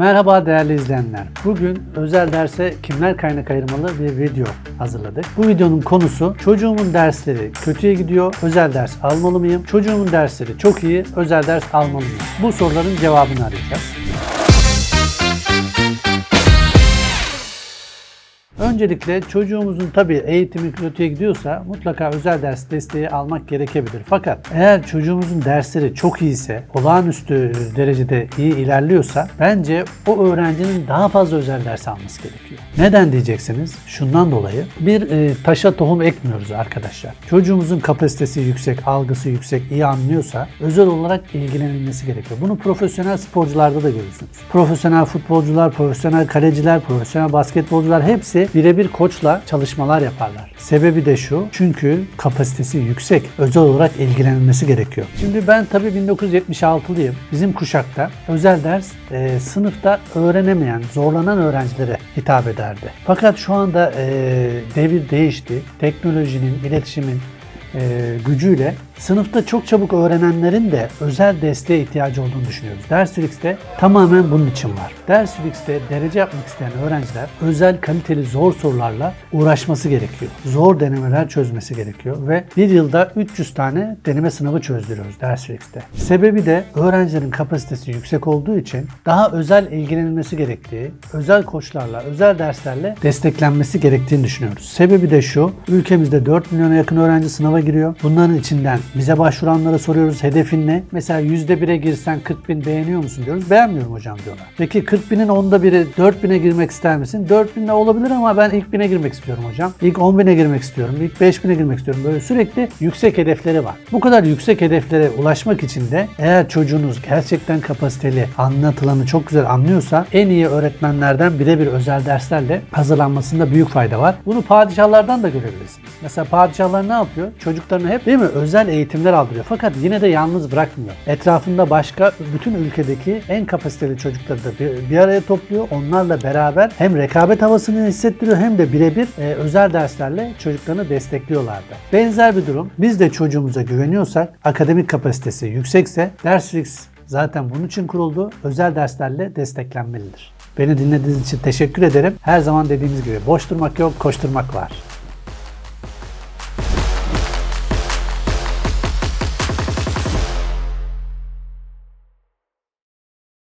Merhaba değerli izleyenler. Bugün özel derse kimler kaynak ayırmalı bir video hazırladık. Bu videonun konusu çocuğumun dersleri kötüye gidiyor, özel ders almalı mıyım? Çocuğumun dersleri çok iyi, özel ders almalı mıyım? Bu soruların cevabını arayacağız. Öncelikle çocuğumuzun tabii eğitimi kötüye gidiyorsa mutlaka özel ders desteği almak gerekebilir. Fakat eğer çocuğumuzun dersleri çok iyiyse, olağanüstü derecede iyi ilerliyorsa bence o öğrencinin daha fazla özel ders alması gerekiyor. Neden diyeceksiniz? Şundan dolayı bir e, taşa tohum ekmiyoruz arkadaşlar. Çocuğumuzun kapasitesi yüksek, algısı yüksek, iyi anlıyorsa özel olarak ilgilenilmesi gerekiyor. Bunu profesyonel sporcularda da görürsünüz. Profesyonel futbolcular, profesyonel kaleciler, profesyonel basketbolcular hepsi birebir koçla çalışmalar yaparlar. Sebebi de şu, çünkü kapasitesi yüksek. Özel olarak ilgilenilmesi gerekiyor. Şimdi ben tabii 1976'lıyım. Bizim kuşakta özel ders e, sınıfta öğrenemeyen, zorlanan öğrencilere hitap ederdi. Fakat şu anda e, devir değişti. Teknolojinin, iletişimin e, gücüyle sınıfta çok çabuk öğrenenlerin de özel desteğe ihtiyacı olduğunu düşünüyoruz. Dersflix'te tamamen bunun için var. Dersflix'te derece yapmak isteyen öğrenciler özel kaliteli zor sorularla uğraşması gerekiyor. Zor denemeler çözmesi gerekiyor ve bir yılda 300 tane deneme sınavı çözdürüyoruz Dersflix'te. Sebebi de öğrencilerin kapasitesi yüksek olduğu için daha özel ilgilenilmesi gerektiği, özel koçlarla, özel derslerle desteklenmesi gerektiğini düşünüyoruz. Sebebi de şu, ülkemizde 4 milyona yakın öğrenci sınava giriyor. Bunların içinden bize başvuranlara soruyoruz hedefin ne? Mesela %1'e girsen 40 bin beğeniyor musun diyoruz. Beğenmiyorum hocam diyorlar. Peki 40 binin onda biri 4 bine girmek ister misin? 4 binle olabilir ama ben ilk bine girmek istiyorum hocam. İlk 10 bine girmek istiyorum. İlk 5 bine girmek istiyorum. Böyle sürekli yüksek hedefleri var. Bu kadar yüksek hedeflere ulaşmak için de eğer çocuğunuz gerçekten kapasiteli, anlatılanı çok güzel anlıyorsa en iyi öğretmenlerden birebir özel derslerle hazırlanmasında büyük fayda var. Bunu padişahlardan da görebilirsiniz. Mesela padişahlar ne yapıyor? Çocuklarına hep değil mi özel eğitimler aldırıyor. Fakat yine de yalnız bırakmıyor. Etrafında başka bütün ülkedeki en kapasiteli çocukları da bir, bir araya topluyor. Onlarla beraber hem rekabet havasını hissettiriyor hem de birebir e, özel derslerle çocuklarını destekliyorlardı. Benzer bir durum. Biz de çocuğumuza güveniyorsak, akademik kapasitesi yüksekse Dersflix zaten bunun için kuruldu. Özel derslerle desteklenmelidir. Beni dinlediğiniz için teşekkür ederim. Her zaman dediğimiz gibi boş durmak yok, koşturmak var.